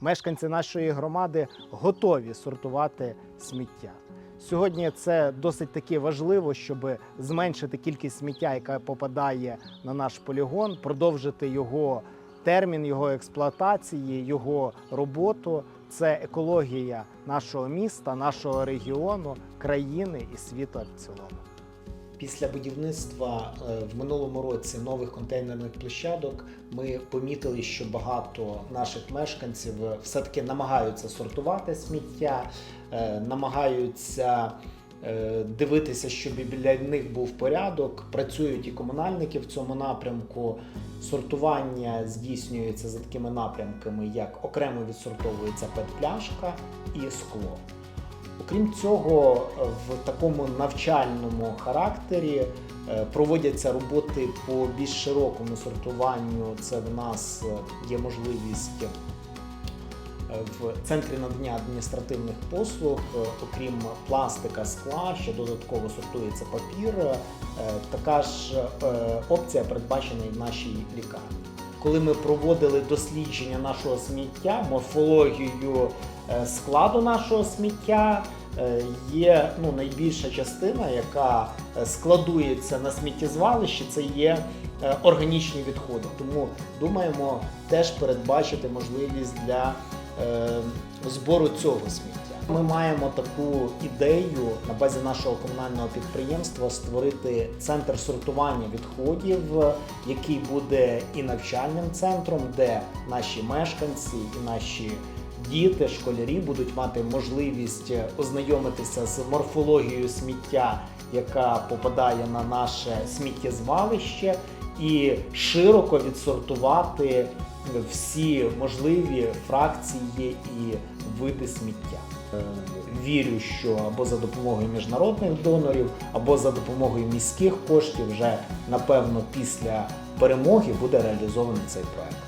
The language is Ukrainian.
мешканці нашої громади готові сортувати сміття. Сьогодні це досить таки важливо, щоб зменшити кількість сміття, яка попадає на наш полігон, продовжити його термін його експлуатації, його роботу. Це екологія нашого міста, нашого регіону, країни і світу в цілому. Після будівництва е, в минулому році нових контейнерних площадок ми помітили, що багато наших мешканців все-таки намагаються сортувати сміття, е, намагаються е, дивитися, щоб біля них був порядок. Працюють і комунальники в цьому напрямку. Сортування здійснюється за такими напрямками, як окремо відсортовується пет-пляшка і скло. Окрім цього, в такому навчальному характері е, проводяться роботи по більш широкому сортуванню. Це в нас е, є можливість е, в центрі надання адміністративних послуг, окрім пластика, скла, ще додатково сортується папір. Така ж опція передбачена і в нашій лікарні. Коли ми проводили дослідження нашого сміття, морфологію е, складу нашого сміття, е, є ну, найбільша частина, яка е, складується на сміттєзвалищі, це є органічні відходи. Тому думаємо теж передбачити можливість для збору цього сміття. Ми маємо таку ідею на базі нашого комунального підприємства створити центр сортування відходів, який буде і навчальним центром, де наші мешканці і наші діти, школярі будуть мати можливість ознайомитися з морфологією сміття, яка попадає на наше сміттєзвалище, і широко відсортувати всі можливі фракції і види сміття. Е, Вірю, що або за допомогою міжнародних донорів, або за допомогою міських коштів вже напевно після перемоги буде реалізований цей проект.